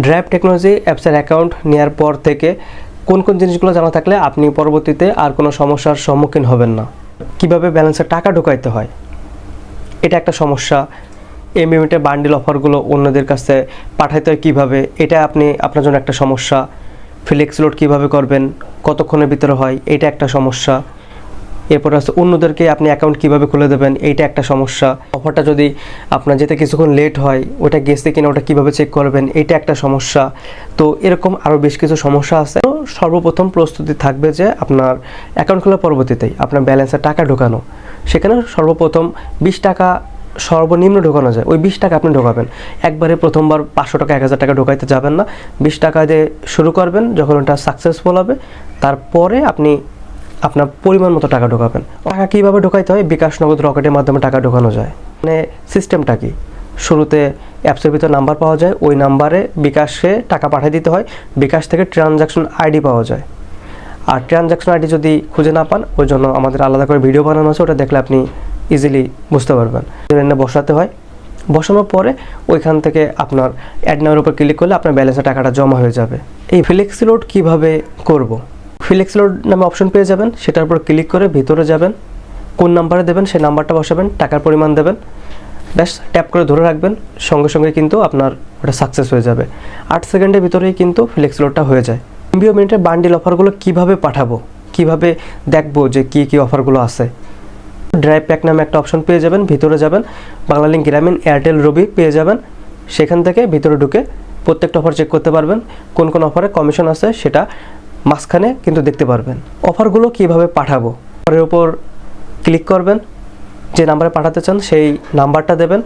Drive technology অ্যাপসের account নেওয়ার পর থেকে কোন কোন জিনিসগুলো জানা থাকলে আপনি পরবর্তীতে আর কোনো সমস্যার সম্মুখীন হবেন না। কীভাবে ব্যালেন্সে টাকা ঢোকাইতে হয়? এটা একটা সমস্যা। এমবিএমেন্টের বান্ডিল অফারগুলো অন্যদের কাছে পাঠাইতে হয় কীভাবে? এটা আপনি, আপনার জন্য একটা সমস্যা। ফ্লেক্স লোড কীভাবে করবেন? কতক্ষণের ভিতরে হয়? এটা একটা সমস্যা। এরপরে হচ্ছে অন্যদেরকে আপনি অ্যাকাউন্ট কীভাবে খুলে দেবেন, এইটা একটা সমস্যা। অফারটা যদি আপনার যেতে কিছুক্ষণ লেট হয়, ওটা গেছে কিনা ওটা কীভাবে চেক করবেন এটা একটা সমস্যা। তো এরকম আরও বেশ কিছু সমস্যা আছে। সর্বপ্রথম প্রস্তুতি থাকবে যে আপনার অ্যাকাউন্ট খোলার পরবর্তীতেই আপনার ব্যালেন্সে টাকা ঢোকানো। সেখানে সর্বপ্রথম বিশ টাকা সর্বনিম্ন ঢোকানো যায়। ওই বিশ টাকা আপনি ঢোকাবেন। একবারে প্রথমবার পাঁচশো টাকা, এক হাজার টাকা ঢোকাইতে যাবেন না। বিশ টাকা দিয়ে শুরু করবেন, যখন ওটা সাকসেসফুল হবে, তারপরে আপনি আপনার পরিমাণ মতো টাকা ঢোকাবেন। টাকা কীভাবে ঢোকাইতে হয়? বিকাশ নগদ রকেটের মাধ্যমে টাকা ঢোকানো যায়। মানে সিস্টেমটা কি? শুরুতে অ্যাপসের ভিতর নাম্বার পাওয়া যায়। ওই নাম্বারে বিকাশে টাকা পাঠিয়ে দিতে হয়। বিকাশ থেকে ট্রানজাকশন আইডি পাওয়া যায়। আর ট্রানজাকশন আইডি যদি খুঁজে না পান, ওই জন্য আমাদের আলাদা করে ভিডিও বানানো আছে। ওটা দেখলে আপনি ইজিলি বুঝতে পারবেন। এনে বসাতে হয়। বসানোর পরে ওইখান থেকে আপনার অ্যাড নামের উপর ক্লিক করলে আপনার ব্যালেন্সে টাকাটা জমা হয়ে যাবে। এই ফ্লেক্সি লোড কীভাবে করব? ফ্লেক্সি লোড নামে অপশন পেয়ে যাবেন, সেটার উপর ক্লিক করে ভিতরে যাবেন, কোন নাম্বারে দেবেন, সেই নাম্বারটা বসাবেন, টাকার পরিমাণ দেবেন, ব্যাস ট্যাপ করে ধরে রাখবেন, সঙ্গে সঙ্গে কিন্তু আপনার ওটা সাকসেস হয়ে যাবে। আট সেকেন্ডের ভিতরেই কিন্তু ফ্লেক্স লোডটা হয়ে যায়। এমবিও মিনিটের বান্ডিল অফারগুলো কীভাবে পাঠাবো? কীভাবে দেখব যে কী কী অফারগুলো আছে? ড্রাইভ প্যাক নামে একটা অপশন পেয়ে যাবেন, ভিতরে যাবেন বাংলালিঙ্ক গ্রামীণ এয়ারটেল রবি পেয়ে যাবেন, সেখান থেকে ভিতরে ঢুকে প্রত্যেকটা অফার চেক করতে পারবেন, কোন কোন অফারে কমিশন আছে সেটা মাঝখানে কিন্তু দেখতে পারবেন। অফারগুলো কীভাবে পাঠাবো? অফারের উপর ক্লিক করবেন। যে নাম্বারে পাঠাতে চান সেই নাম্বারটা দেবেন।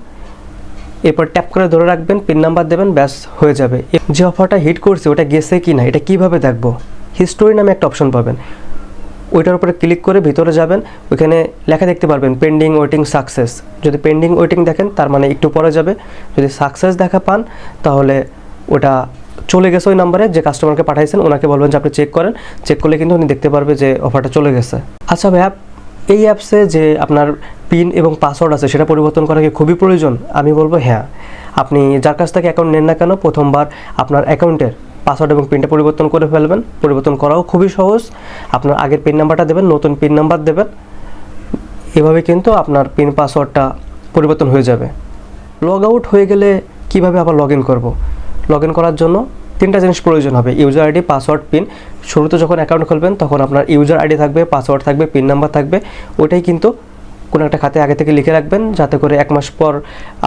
এরপর ট্যাপ করে ধরে রাখবেন, পিন নাম্বার দেবেন, ব্যাস হয়ে যাবে। যে অফারটা হিট করছে, ওটা গেছে কি না, এটা কীভাবে দেখব? হিস্টোরি নামে একটা অপশন পাবেন। ওইটার উপরে ক্লিক করে ভিতরে যাবেন। ওইখানে লেখা দেখতে পারবেন, পেন্ডিং ওয়েটিং সাকসেস। যদি পেন্ডিং ওয়েটিং দেখেন, তার মানে একটু পরে যাবে। যদি সাকসেস দেখা পান, তাহলে ওটা চলে গেছে ওই নাম্বারে যে কাস্টমারকে পাঠাইছেন, ওনাকে বলবেন যে আপনি চেক করেন। চেক করলে কিন্তু উনি দেখতে পারবে যে অফারটা চলে গেছে। আচ্ছা ভাইয়া, এই অ্যাপসে যে আপনার পিন এবং পাসওয়ার্ড আছে, সেটা পরিবর্তন করা কি খুবই প্রয়োজন? আমি বলব হ্যাঁ। আপনি যার কাছ থেকে অ্যাকাউন্ট নেন না কেন, প্রথমবার আপনার অ্যাকাউন্টের পাসওয়ার্ড এবং পিনটা পরিবর্তন করে ফেলবেন। পরিবর্তন করাও খুবই সহজ। আপনার আগের পিন নাম্বারটা দেবেন, নতুন পিন নাম্বার দেবেন। এভাবে কিন্তু আপনার পিন পাসওয়ার্ডটা পরিবর্তন হয়ে যাবে। লগ আউট হয়ে গেলে কীভাবে আবার লগ ইন করব? লগ ইন করার জন্য তিনটা জিনিস প্রয়োজন হবে ইউজার আইডি পাসওয়ার্ড পিন শুরুতে যখন অ্যাকাউন্ট খুলবেন, তখন আপনার ইউজার আইডি থাকবে পাসওয়ার্ড থাকবে পিন নাম্বার থাকবে। ওইটাই কিন্তু কোনো একটা খাতে আগে থেকে লিখে রাখবেন, যাতে করে এক মাস পর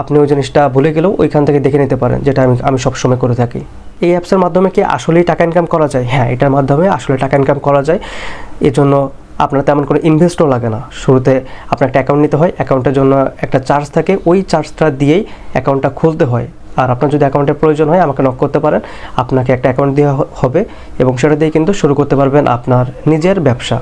আপনি ওই জিনিসটা ভুলে গেলেও ওইখান থেকে দেখে নিতে পারেন, যেটা আমি আমি সবসময় করে থাকি। এই অ্যাপসের মাধ্যমে কি আসলেই টাকা ইনকাম করা যায়? হ্যাঁ এটার মাধ্যমে আসলে টাকা ইনকাম করা যায়। এজন্য আপনার তেমন কোনো ইনভেস্টও লাগে না। শুরুতে আপনার একটা অ্যাকাউন্ট নিতে হয় অ্যাকাউন্টের জন্য একটা চার্জ থাকে। ওই চার্জটা দিয়েই অ্যাকাউন্টটা খুলতে হয়। আর আপনার যদি অ্যাকাউন্টের প্রয়োজন হয়, আমাকে নক করতে পারেন। আপনাকে একটা অ্যাকাউন্ট দেওয়া হবে এবং সেটা দিয়ে কিন্তু শুরু করতে পারবেন আপনার নিজের ব্যবসা।